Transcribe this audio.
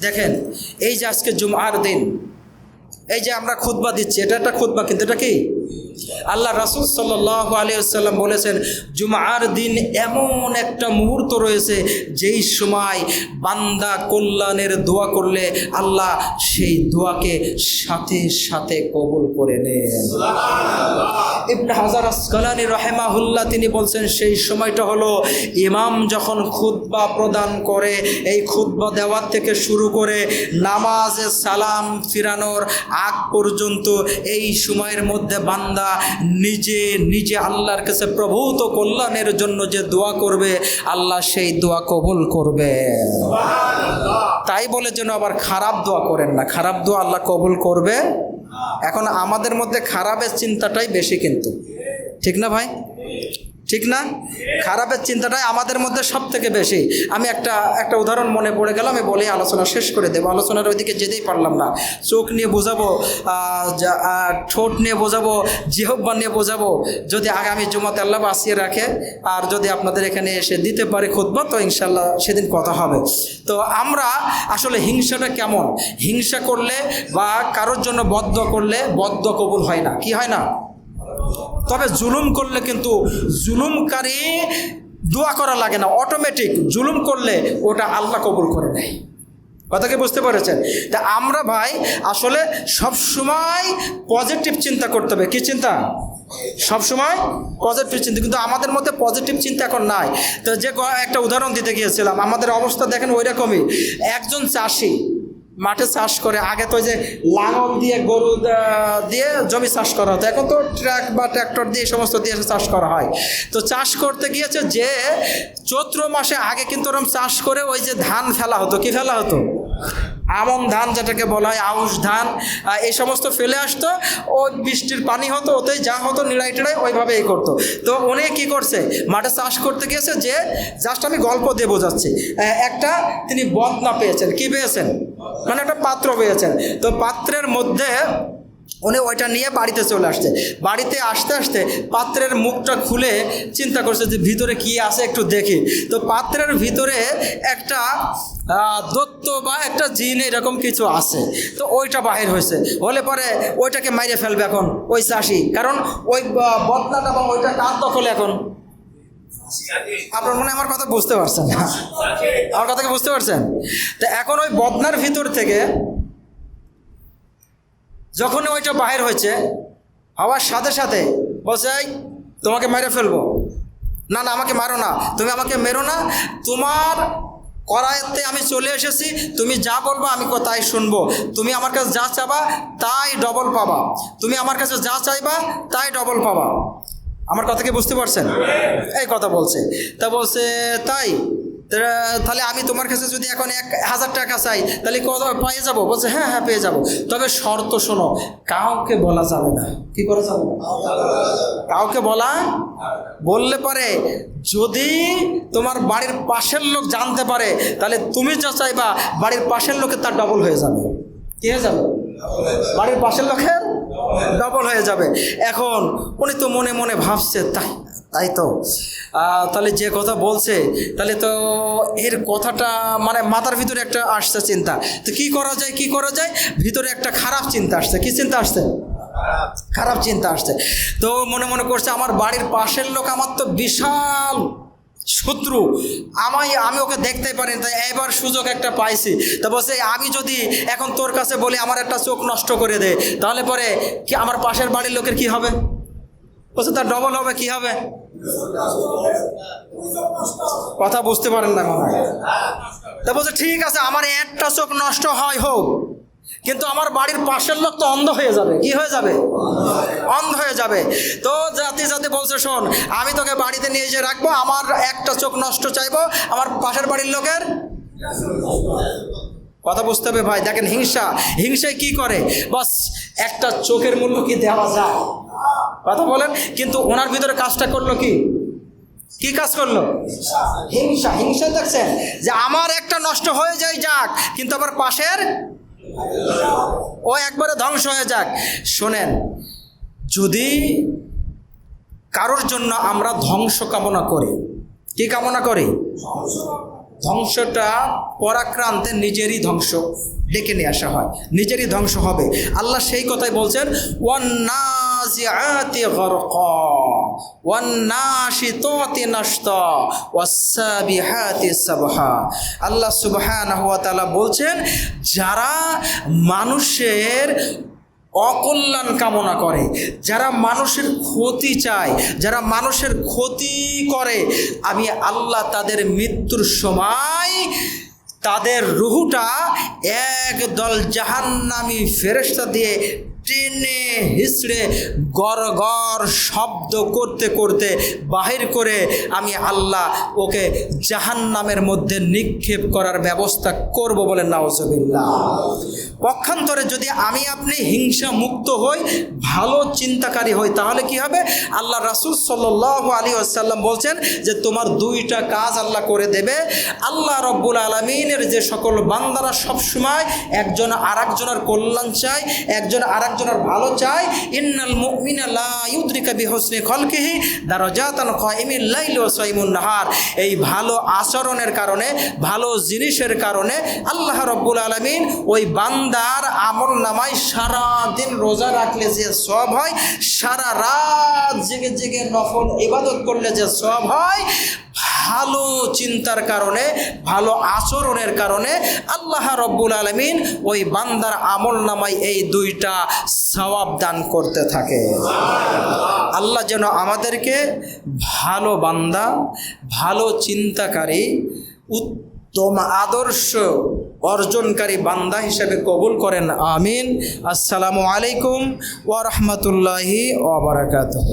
দেখেন, এই যে আজকে জুমার দিন, এই যে আমরা খুদ্া দিচ্ছি, এটা একটা খুদ্া কিন্তু, এটা কি? আল্লাহ রাসুল সাল্লাহ আলিয়াল্লাম বলেছেন জুমার দিন এমন একটা মুহূর্ত রয়েছে যেই সময় বান্দা কল্যাণের দোয়া করলে আল্লাহ সেই দোয়াকে সাথে সাথে কবুল করে নেন। ইবনে হাজার আসকালানি রহেমাহুল্লাহ তিনি বলছেন সেই সময়টা হলো ইমাম যখন খুতবা প্রদান করে এই খুতবা দেওয়ার থেকে শুরু করে নামাজে সালাম ফিরানোর আগ পর্যন্ত এই সময়ের মধ্যে বান্দা নিজে নিজে আল্লাহর কাছে প্রভূত কল্যাণের জন্য যে দোয়া করবে আল্লাহ সেই দোয়া কবুল করবে। তাই বলে যেন আবার খারাপ দোয়া করেন না। খারাপ দোয়া আল্লাহ কবুল করবে। এখন আমাদের মধ্যে খারাপের চিন্তাটাই বেশি কিন্তু। ঠিক না ভাই? ঠিক না? খারাপের চিন্তাটাই আমাদের মধ্যে সব থেকে বেশি। আমি একটা একটা উদাহরণ মনে পড়ে গেল, আমি বলে আলোচনা শেষ করে দেবো। আলোচনার ওইদিকে যেতেই পারলাম না। চোখ নিয়ে বোঝাবো ঠোঁট নিয়ে বোঝাবো জিহব্বা নিয়ে বোঝাবো। যদি আগামী জমাতে আল্লাহ বাঁচিয়ে রাখে, আর যদি আপনাদের এখানে এসে দিতে পারে খুদবা তো ইনশাল্লাহ সেদিন কথা হবে। তো আমরা আসলে হিংসাটা কেমন? হিংসা করলে বা কারোর জন্য বদ্ধ করলে বদ্ধ কবুল হয় না। কি হয় না? তবে জুলুম করলে কিন্তু জুলুমকারী দোয়া করা লাগে না অটোমেটিক জুলুম করলে ওটা আল্লাহ কবুল করে নেয়। কথা কি বুঝতে পেরেছেন? তা আমরা ভাই আসলে সব সময় পজিটিভ চিন্তা করতে হবে। কী চিন্তা? সব সময় পজিটিভ চিন্তা। কিন্তু আমাদের মধ্যে পজিটিভ চিন্তা এখন নাই। তো যে একটা উদাহরণ দিতে গিয়েছিলাম, আমাদের অবস্থা দেখেন ওই রকমই একজন চাষি মাঠে চাষ করে, আগে তো যে লাঙল দিয়ে গরু দিয়ে জমি চাষ করা হতো। এখন তো ট্রাক বা ট্র্যাক্টর দিয়ে সমস্ত দিয়ে চাষ করা হয়। তো চাষ করতে গিয়েছে যে চৈত্র মাসে আগে কিন্তু ওরকম চাষ করে ওই যে ধান ফেলা হতো। কি ফেলা হতো? আমন ধান যেটাকে বলা হয়, আউশ ধান এই সমস্ত ফেলে আসতো। ও বৃষ্টির পানি হতো, ওতেই যা হতো, নিড়াই টিড়াই ওইভাবে এই করতো। তো উনি কি করছে? মাঠে চাষ করতে গিয়েছে যে, জাস্ট আমি গল্প দিয়ে বোঝাচ্ছি। একটা তিনি বদনা পেয়েছেন। কি পেয়েছেন? মানে একটা পাত্র পেয়েছেন। তো পাত্রের মধ্যে উনি ওইটা নিয়ে বাড়িতে চলে আসছে। বাড়িতে আসতে আসতে পাত্রের মুখটা খুলে চিন্তা করছে যে ভিতরে কি আছে একটু দেখি। তো পাত্রের ভিতরে একটা দত্ত বা একটা জিন এরকম কিছু আছে। তো ওইটা বাহির হয়েছে। হলে পরে ওইটাকে মাইরে ফেলবে এখন ওই চাষি। কারণ ওই আহ, বদনাটা বা ওইটা কার দখলে এখন? আপনার মনে আমার কথা বুঝতে পারছেন? আমার কথা কি বুঝতে পারছেন? তো এখন ওই বদনার ভিতর থেকে যখন ওইটা বাহির হয়েছে, হওয়ার সাথে সাথে বলছে তোমাকে মেরে ফেলব। না না, আমাকে মারো না। তুমি আমাকে মেরো না। তোমার করাইতে আমি চলে এসেছি। তুমি যা বলব আমি তাই শুনব। তুমি আমার কাছে যা চাবা, তাই ডবল পাবা। তুমি আমার কাছে যা চাইবা, তাই ডবল পাবা। আমার কথা কি বুঝতে পারছেন? এই কথা বলছে। তা বলছে, তাই? তাহলে আমি তোমার কাছে যদি এখন এক হাজার টাকা চাই, তাহলে পেয়ে যাব? বলছে হ্যাঁ হ্যাঁ পেয়ে যাব। তবে শর্ত শোনো, কাউকে বলা যাবে না। কি করা যাবে? কাউকে বলা বললে পারে। যদি তোমার বাড়ির পাশের লোক জানতে পারে, তাহলে তুমি যা চাইবা, বাড়ির পাশের লোকের তার ডবল হয়ে যাবে। কি হয়ে যাবে? বাড়ির পাশের লোকের ডবল হয়ে যাবে। এখন উনি তো মনে মনে ভাবছে, তাই তাই তো? তাহলে যে কথা বলছে, তাহলে তো এর কথাটা মানে মাথার ভিতরে একটা আসছে চিন্তা। তো কি করা যায়, কি করা যায়? ভিতরে একটা খারাপ চিন্তা আসছে। কি চিন্তা আসছে? খারাপ চিন্তা আসছে। তো মনে মনে করছে, আমার বাড়ির পাশের লোক আমার তো বিশাল শত্রু। আমায়, আমি ওকে দেখতে পারি তাই এবার সুযোগ একটা পাইছি। তা বলছে, আমি যদি এখন তোর কাছে বলি, আমার একটা চোখ নষ্ট করে দে, তাহলে পরে কি আমার পাশের বাড়ির লোকের কি হবে? বলছে, তার ডবল হবে, কি হবে? কথা বুঝতে পারেন না তা বলছে, ঠিক আছে, আমার একটা চোখ নষ্ট হয়, হোক। কিন্তু আমার বাড়ির পাশের লোক তো অন্ধ হয়ে যাবে। কি হয়ে যাবে? অন্ধ হয়ে যাবে। তো জাতি জাতি বলছে, শোন, আমি তোকে বাড়িতে নিয়ে এসে রাখব। আমার একটা চোখ নষ্ট চাইব। আমার পাশের বাড়ির লোকের কথা বুঝতে হবে ভাই। দেখেন হিংসা। হিংসায় কি করে? বাস, একটা চোখের মূল্য কি দেওয়া যায়? কথা বলেন। কিন্তু ওনার ভিতরে কাজটা করল কি? কি কাজ করল? হিংসা। হিংসা দেখছেন যে আমার একটা নষ্ট হয়ে যায় যাক, কিন্তু আবার পাশের ও একবারে ধ্বংস হয়ে যাক। শোনেন, যদি কারোর জন্য আমরা ধ্বংস কামনা করি, কি কামনা করি? ধ্বংসটা পরাক্রান্তে নিজেরই ধ্বংস ডেকে নিয়ে আসা হয়, নিজেরই ধ্বংস হবে। আল্লাহ সেই কথাই বলছেন, ওয়ান্নাজিআতি ওয়ান্নাশিতাতি নাশতা ওয়াসসাবিহাতি সাবহা। আল্লাহ সুবহানাহু ওয়া তাআলা বলছেন, যারা মানুষের অকল্যাণ কামনা করে, যারা মানুষের ক্ষতি চায়, যারা মানুষের ক্ষতি করে, আমি আল্লাহ তাদের মৃত্যুর সময় তাদের রুহুটা এক দল জাহান্নামি ফেরেস্তা দিয়ে টেনে হিসড়ে গড় গড় শব্দ করতে করতে বাহির করে আমি আল্লাহ ওকে জাহান্নামের মধ্যে নিক্ষেপ করার ব্যবস্থা করব বলে নাওজবিল্লা পক্ষান্তরে যদি আমি আপনি হিংসা মুক্ত হই, ভালো চিন্তাকারী হই, তাহলে কি হবে? আল্লাহ রাসুল সাল্লাহ আলী আসাল্লাম বলছেন যে, তোমার দুইটা কাজ আল্লাহ করে দেবে। আল্লাহ রব্বুল আলমিনের যে সকল বান্দারা সবসময় একজন আর একজনের কল্যাণ চায়, একজন আর একজনের ভালো চায়। ইন্নাল মুমিনা লা ইউদ্রিকা বিহসনি খলকিহি দারাজাতান কাইমিল লাইল ওয়া সাইমুন নাহার। এই ভালো আচরণের কারণে, ভালো জিনিসের কারণে আল্লাহ রব্বুল আলমিন ওই বান্দার আমল নামায় সারা দিন রোজা রাখলে যে সব হয়, সারা রাত জেগে জেগে নফল ইবাদত করলে যে সব হয় ভালো চিন্তার কারণে, ভালো আচরণের কারণে আল্লাহ রব্বুল আলমিন ওই বান্দার আমল নামায় এই দুইটা সওয়াব দান করতে থাকে। আল্লাহ যেন আমাদেরকে ভালো বান্দা, ভালো চিন্তাকারী, উত্তম আদর্শ অর্জনকারী বান্দা হিসেবে কবুল করেন। আমিন। আসসালামু আলাইকুম ওয়া রাহমাতুল্লাহি ওয়া বারাকাতুহু।